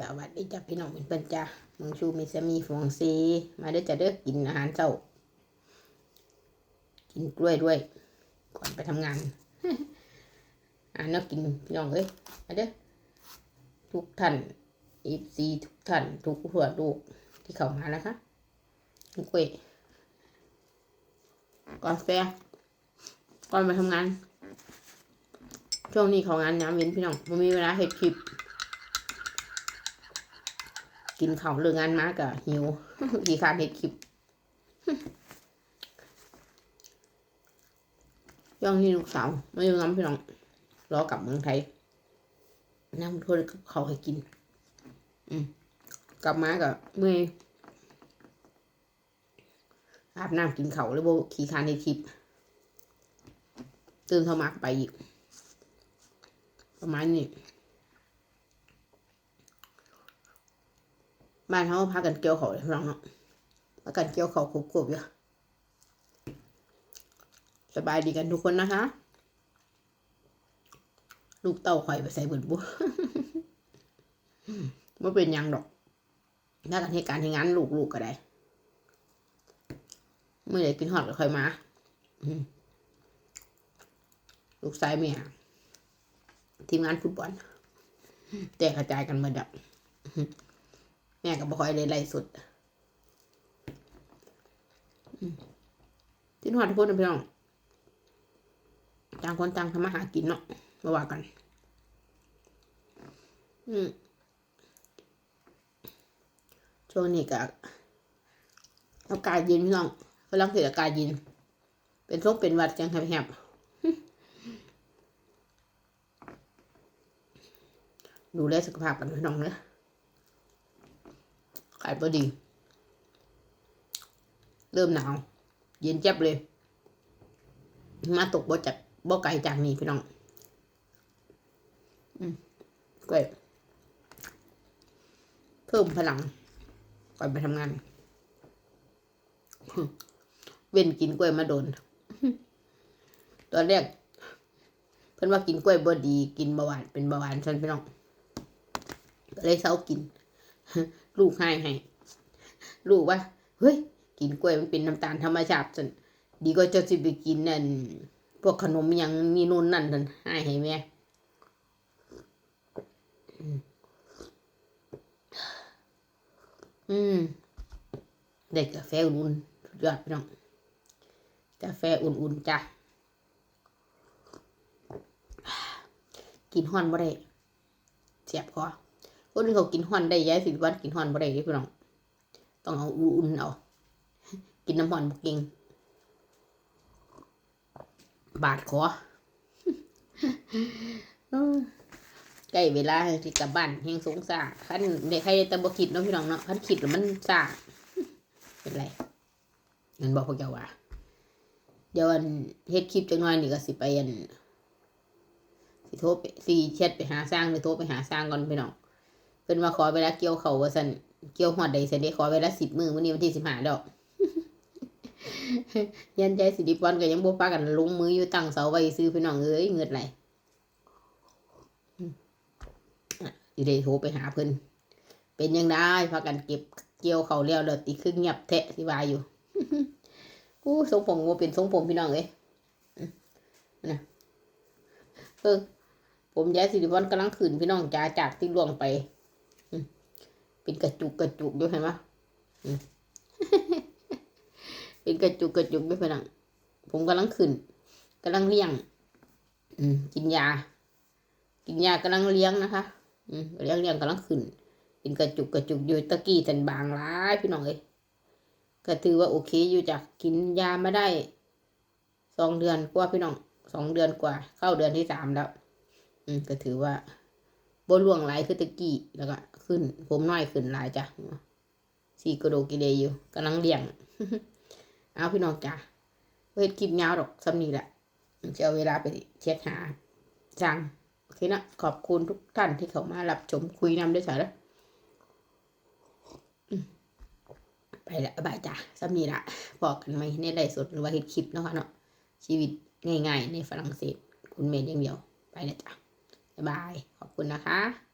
สวัสดีจ้าพี่น้องเป็นปิ้นจ้ามึงชูมีสมีฟองซี มาเด้อจ้าเด้อกินอาหารเช้า กินกล้วยด้วย ก่อนไปทำงานอ่านกกินพี่น้องเอ้ยมาเด้อทุกท่านอีซีทุกท่านทุกหัวลูกที่เข้ามานะคะกินกล้วยก่อนแฟก่อนไปทำงาน ช่วงนี้เขางานน้ำเว้นพี่น้องมันมีเวลาเฮ็ดคลิป กินข้าวเรื่องงานมากะหิวกี่คานเฮ็ดคลิปย่องนี่ลูกสาวไม่ยอมน้ำพี่น้องรอกลับเมืองไทยน้ำทวเขาให้กิน อืมกลับมากะเมื่อยอาบน้ำกินเขาวแล้วโบขี่คานเฮ็ดคลิปตื่นเท่ามากไปอีกประมาณนี้ บ้านเขาพากันเกี่ยวเขาเลยพี่น้องเนาะพากันเกี่ยวเขากรุบๆอยู่สบายดีกันทุกคนนะคะ ลูกเต้าข่อยไปใส่เบิดบุไม่เป็นยังดอกถ้ากันเหตุการณ์ที่งานลูกๆก็ได้เมื่อไหร่กินหอดก็ค่อยมาลูกชายเมียทีมงานฟุตบอลแตกกระจายกันหมาดับ แม่ก็บ่ค่อยได้ไล่สุดที่นวดทุกคนนะพี่น้องต่างคนต่างทำมาหากินเนาะมาว่ากัน อืมช่วงนี้ก็อากาศเย็นพี่น้องฝรั่งเศสอากาศเย็น เป็นทุกเป็นวัดจังแหบๆดูแลสุขภาพกันพี่น้องเนอะ ขายพอดี เริ่มหนาว เย็นเจ็บเลย มาตกบ่จากบ่ไกลจากนี่พี่น้อง อืมกล้วยเพิ่มพลัง ก่อนไปทำงาน เว้นกินกล้วยมาโดน ตอนแรกเพิ่นว่ากินกล้วยบ่ดี กินเบาหวานเป็นเบาหวานฉันพี่น้องก็เลยเศร้ากิน ลูกให้ให้ลูกว่า เฮ้ย กินกล้วยมันเป็นน้ำตาลธรรมชาติสันดีก็จะสิไปกินนั่นพวกขนมยังมีนู่นนั่นสันให้ให้แม่อืมได้กาแฟอุ่นๆสุดยอดพี่น้องกาแฟอุ่นๆจ้ะกินฮ้อนบ่ได้เสียบคอ คนเขากินฮ้อนได้ย้ายสิวันกินฮ้อนบ่ได้เด้พี่น้องต้องเอาอุ่นเอา กินน้ำฮ้อนบ่เก่งบาดคอใกล้เวลาที่กลับบ้านแห่งสงสารคันเด็กใครแต่บ่คิดเนาะพี่น้องเนาะคันคิดแล้วมันซ่าเป็นไรเงินบอกพวกเจ้าว่าเดี๋ยวอันเฮ็ดคลิปจังหน่อยนี่ก็สิไปอันสิโทรไปสิแชทไปหาสร้างหรือโทรไปหาสร้างก่อนพี่น้อง เพิ่นว่าขอเวลาเกี่ยวเขาว่าซั่นเกี่ยวฮอดใดซั่นเด้ขอเวลา10มื้อมื้อนี้วันที่15ดอก ยันใจสิริพรก็ยังบ่ปากันลงมืออยู่ตั้งเสาไว้ซื้อพี่น้องเอ้ยเงิดไหลอืมอะอยู่ได้โทรไปหาเพิ่นเป็นยังได้พากันเก็บเกี่ยวเขาแล้วเด้อติคือเงียบแทะสิว่าอยู่อู้ทรงผมบ่เป็นทรงผมพี่น้องเอ้ยนะเออผมยายสิริพรกำลังขึ้นพี่น้องจ้าจากที่ล่วงไป เป็นกระจุกกระจุกด้วยเห็นไหมอืมเป็นกระจุกกระจุกด้วยพี่น้องผมกำลังขึ้นกำลังเลี้ยง อืมกินยา กินยากำลังเลี้ยงนะคะ อืมเลี้ยงเลี้ยงกำลังขึ้น เป็นกระจุกกระจุกอยู่ตะกี้สันบางร้ายพี่น้องเอ้ยก็ถือว่าโอเคอยู่จ้ะกินยามาได้สองเดือนกว่าพี่น้องสองเดือนกว่า เข้าเดือนที่สามแล้ว อืมก็ถือว่า บนล่วงหลคือตะกี้แล้วก็ขึ้น ผมน้อยขึ้นหลายจ้ะสี่กระโดกิเลอยู่กำลังเลี้ยง เอาพี่น้องจ้ะเฮ็ดคลิปยาวหรอกสำนีแหละจะเอาเวลาไปเช็คหาจังโอเคนะขอบคุณทุกท่านที่เข้ามารับชมคุยนำด้วยจ้ะอืมไปละบายจ้ะสำนีละบอกกันไหมในไลฟ์สดหรือว่าเฮ็ดคลิปเนาะค่ะเนาะชีวิตง่ายๆ ในฝรั่งเศส คุณเมนอย่างเดียว ไปนะจ๊ะ บ๊ายบาย ขอบคุณนะคะ